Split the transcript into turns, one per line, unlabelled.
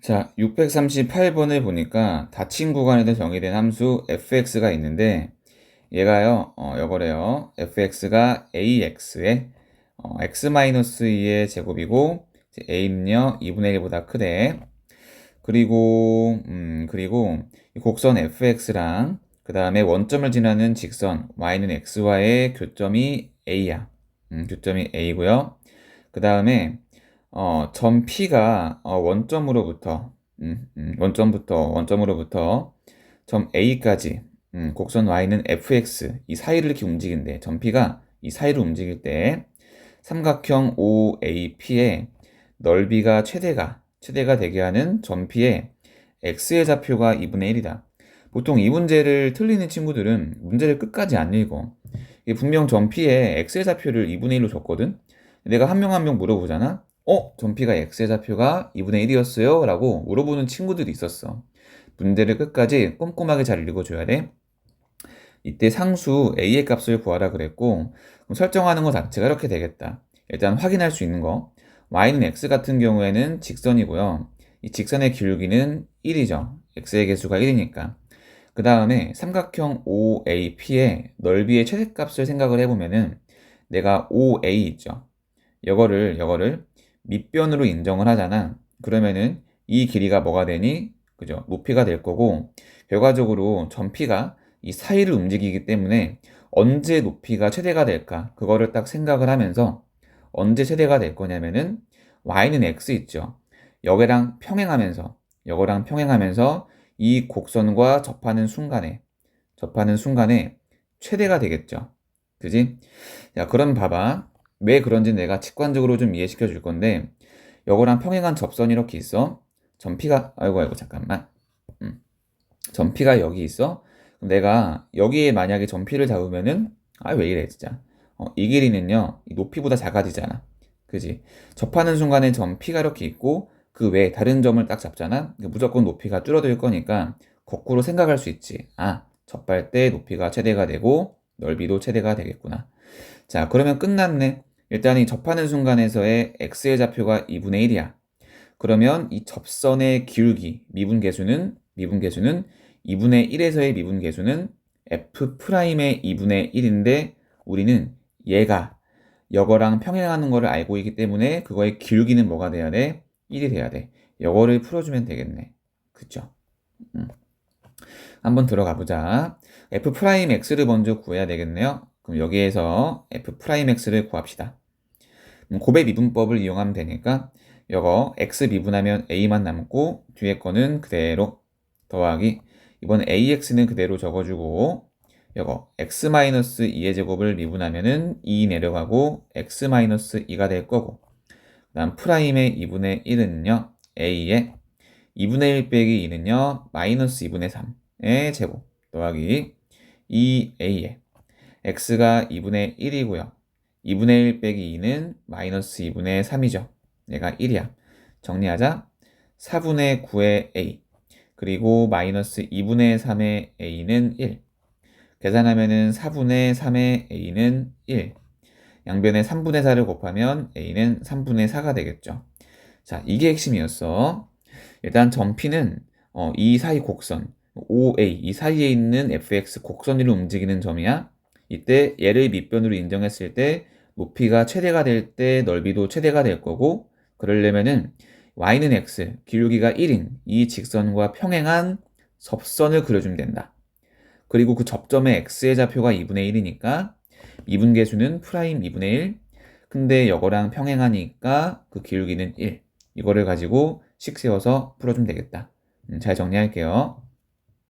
자, 638번을 보니까 닫힌 구간에서 정의된 함수 fx가 있는데 얘가요, 어, 요거래요. fx가 ax의 어, x-2의 제곱이고 a는요 2분의 1보다 크대. 그리고 음, 그리고 이 곡선 fx랑 그 다음에 원점을 지나는 직선 y는 x와의 교점이 a야. 음, 교점이 a고요. 그 다음에 어, 점 P가 어, 원점으로부터 음, 음, 원점부터 원점으로부터 점 A까지 음, 곡선 Y는 fx 이 사이를 이렇게 움직인대. 점 P가 이 사이를 움직일 때 삼각형 OAP의 넓이가 최대가 최대가 되게 하는 점 P의 x의 좌표가 2분의 1이다. 보통 이 문제를 틀리는 친구들은 문제를 끝까지 안 읽어. 분명 점 P의 x의 좌표를 2분의 1로 줬거든. 내가 한 명 한 명 물어보잖아. 어? 전피가 x의 좌표가 2분의 1이었어요? 라고 물어보는 친구들이 있었어. 문제를 끝까지 꼼꼼하게 잘 읽어줘야 돼. 이때 상수 a의 값을 구하라 그랬고 설정하는 것 자체가 이렇게 되겠다. 일단 확인할 수 있는 거. y는 x 같은 경우에는 직선이고요. 이 직선의 기울기는 1이죠. x의 개수가 1이니까. 그 다음에 삼각형 OAP의 넓이의 최대값을 생각을 해보면은 내가 OA 있죠. 이거를 이거를 밑변으로 인정을 하잖아. 그러면은 이 길이가 뭐가 되니? 그죠? 높이가 될 거고 결과적으로 전피가 이 사이를 움직이기 때문에 언제 높이가 최대가 될까? 그거를 딱 생각을 하면서 언제 최대가 될 거냐면은 y는 x 있죠. 여기랑 평행하면서 여거랑 평행하면서 이 곡선과 접하는 순간에 접하는 순간에 최대가 되겠죠. 그지? 자, 그럼 봐봐. 왜 그런지 내가 직관적으로 좀 이해시켜 줄 건데 요거랑 평행한 접선이 이렇게 있어. 전피가 아이고 아이고 잠깐만. 음. 전피가 여기 있어. 내가 여기에 만약에 전피를 잡으면은 아 왜 이래 진짜. 어, 이 길이는요 이 높이보다 작아지잖아. 그지? 접하는 순간에 전피가 이렇게 있고 그 외에 다른 점을 딱 잡잖아. 무조건 높이가 줄어들 거니까 거꾸로 생각할 수 있지. 아 접할 때 높이가 최대가 되고 넓이도 최대가 되겠구나. 자, 그러면 끝났네. 일단 이 접하는 순간에서의 x의 좌표가 2분의 1이야. 그러면 이 접선의 기울기, 미분 계수는 미분 계수는 2분의 1에서의 미분 계수는 f'의 2분의 1인데 우리는 얘가 여거랑 평행하는 거를 알고 있기 때문에 그거의 기울기는 뭐가 돼야 돼? 1이 돼야 돼. 여거를 풀어주면 되겠네. 그쵸? 음. 한번 들어가 보자. f'x를 먼저 구해야 되겠네요. 그럼 여기에서 f'x를 구합시다. 고배 미분법을 이용하면 되니까 이거 x 미분하면 a만 남고 뒤에 거는 그대로 더하기 이번 ax는 그대로 적어주고 이거 x-2의 제곱을 미분하면은 2 내려가고 x-2가 될 거고 그 다음 프라임의 2분의 1은요 a의 2분의 1 빼기 2는요 마이너스 2분의 3의 제곱 더하기 2a의 x가 2분의 1이고요. 2분의 1 빼기 2는 마이너스 2분의 3이죠. 얘가 1이야. 정리하자. 4분의 9의 a 그리고 마이너스 2분의 3의 a는 1. 계산하면은 4분의 3의 a는 1. 양변에 3분의 4를 곱하면 a는 3분의 4가 되겠죠. 자, 이게 핵심이었어. 일단 점 P는 어, 이 사이 곡선 OA 이 사이에 있는 fx 곡선 위로 움직이는 점이야. 이때 얘를 밑변으로 인정했을 때 높이가 최대가 될 때 넓이도 최대가 될 거고 그러려면은 y는 x, 기울기가 1인 이 직선과 평행한 접선을 그려주면 된다. 그리고 그 접점의 x의 좌표가 2분의 1이니까 미분계수는 프라임 2분의 1 근데 이거랑 평행하니까 그 기울기는 1 이거를 가지고 식 세워서 풀어주면 되겠다. 음, 잘 정리할게요.